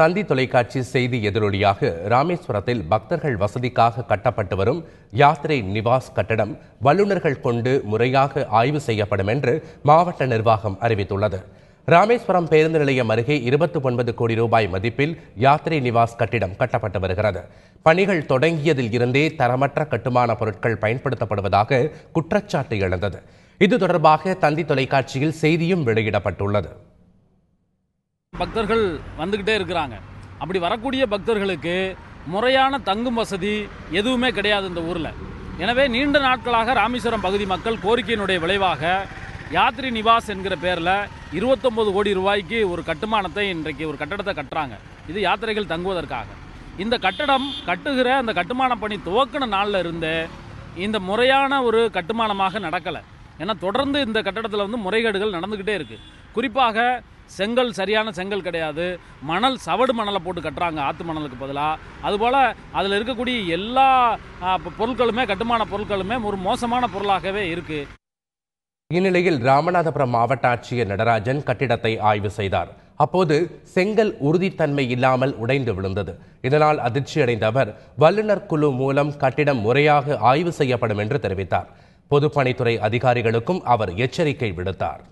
தந்தி தொலைக்காட்சி செய்தி எதிரொலியாக ராமேஸ்வரத்தில் பக்தர்கள் வசதிக்காக கட்டப்பட்டு வரும் யாத்திரை நிவாஸ் கட்டடம் வல்லுநர்கள் கொண்டு முறையாக ஆய்வு செய்யப்படும் என்று மாவட்ட நிர்வாகம் அறிவித்துள்ளது. ராமேஸ்வரம் பேருந்து நிலையம் அருகே இருபத்தி ஒன்பது கோடி ரூபாய் மதிப்பில் யாத்திரை நிவாஸ் கட்டிடம் கட்டப்பட்டு வருகிறது. பணிகள் தொடங்கியதில் இருந்தே தரமற்ற கட்டுமான பொருட்கள் பயன்படுத்தப்படுவதாக குற்றச்சாட்டு எழுந்தது. இது தொடர்பாக தந்தி தொலைக்காட்சியில் செய்தியும் வெளியிடப்பட்டுள்ளது. பக்தர்கள் வந்துக்கிட்டே இருக்கிறாங்க. அப்படி வரக்கூடிய பக்தர்களுக்கு முறையான தங்கும் வசதி எதுவுமே கிடையாது இந்த ஊரில். எனவே நீண்ட நாட்களாக ராமேஸ்வரம் பகுதி மக்கள் கோரிக்கையினுடைய விளைவாக யாத்ரி நிவாஸ் என்கிற பேரில் இருபத்தொம்பது கோடி ரூபாய்க்கு ஒரு கட்டுமானத்தை இன்றைக்கு ஒரு கட்டடத்தை கட்டுறாங்க. இது யாத்திரைகள் தங்குவதற்காக. இந்த கட்டடம் கட்டுகிற அந்த கட்டுமான பணி துவக்கின நாளில் இருந்தே இந்த முறையான ஒரு கட்டுமானமாக நடக்கலை. ஏன்னா தொடர்ந்து இந்த கட்டடத்தில் வந்து முறைகேடுகள் நடந்துக்கிட்டே இருக்குது குறிப்பாக செங்கல் சரியான செங்கல் கிடையாது. மணல் சவடு மணலை போட்டு கட்டுறாங்க ஆற்று மணலுக்கு பதிலாக அதுபோல் அதில் இருக்கக்கூடிய எல்லா பொருட்களுமே கட்டுமான பொருட்களுமே ஒரு மோசமான பொருளாகவே இருக்குது இந்நிலையில் ராமநாதபுரம் மாவட்ட ஆட்சியர் நடராஜன் கட்டிடத்தை ஆய்வு செய்தார். அப்போது செங்கல் உறுதித்தன்மை இல்லாமல் உடைந்து விழுந்தது. இதனால் அதிர்ச்சியடைந்த அவர் வல்லுநர் குழு மூலம் கட்டிடம் முறையாக ஆய்வு செய்யப்படும் என்று தெரிவித்தார். பொதுப்பணித்துறை அதிகாரிகளுக்கும் அவர் எச்சரிக்கை விடுத்தார்.